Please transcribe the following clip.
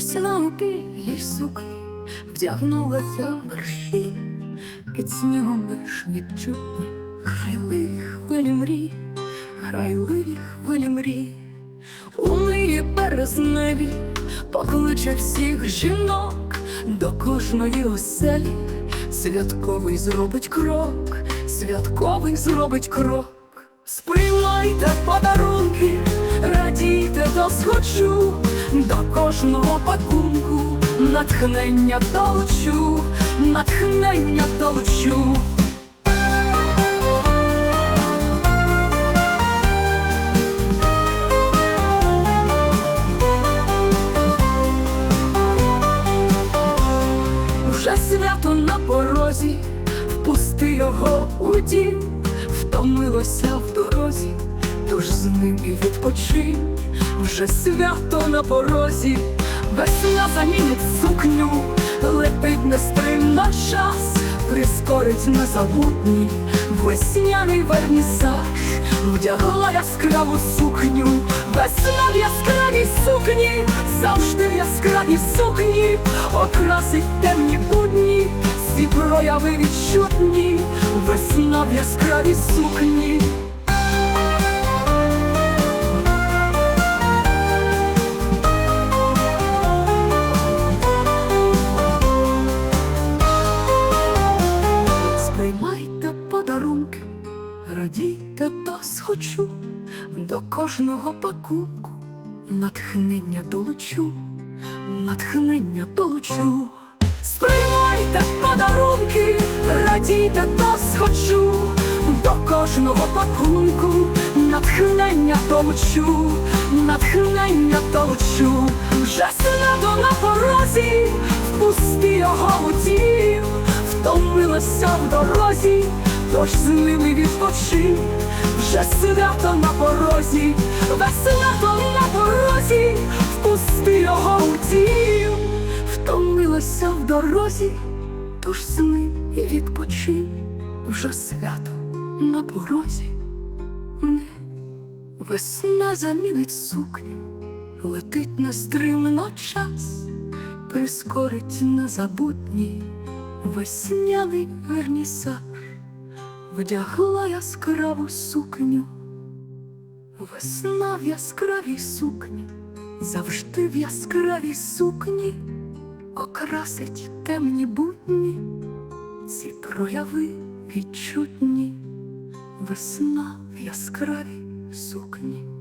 Весна їй сукні вдягнулася в верші, під снігом лиш відчутні храйливі хвилі мрій, храйливі хвилі мрій. У неї березневі покличе всіх жінок до кожної оселі. Святковий зробить крок, святковий зробить крок. Сприймайте подарунки, радійте до схочу, до кожного пакунку, натхнення долучу, натхнення долучу. Вже свято на порозі, впусти його у дім, втомилося в дорозі, тож з ним і відпочинь. Вже свято на порозі, весна замінить сукню, летить нестримно час, прискорить незабутній весняний вернісаж, вдягла яскраву сукню, весна в яскравій сукні, завжди в яскравій сукні, окрасить темні будні, всі прояви відчутні, весна в яскравій сукні. Радійте та схочу, до кожного пакунку натхнення долучу, натхнення долучу. Сприймайте подарунки, радійте та схочу, до кожного пакунку натхнення долучу, натхнення долучу. Вже свято на порозі, впусти його у втомилася в дорозі, тож з ними відпочинь. Вже свято на порозі, весна то на порозі, впусти його у дім, втомилася в дорозі, тож з ним і відпочинь. Вже свято на порозі, не весна замінить сукню, летить нестримно час, прискорить незабутній весняний вернісаж, вдягла яскраву сукню, весна в яскравій сукні, завжди в яскравій сукні, окрасить темні будні, ці прояви відчутні, весна в яскравій сукні.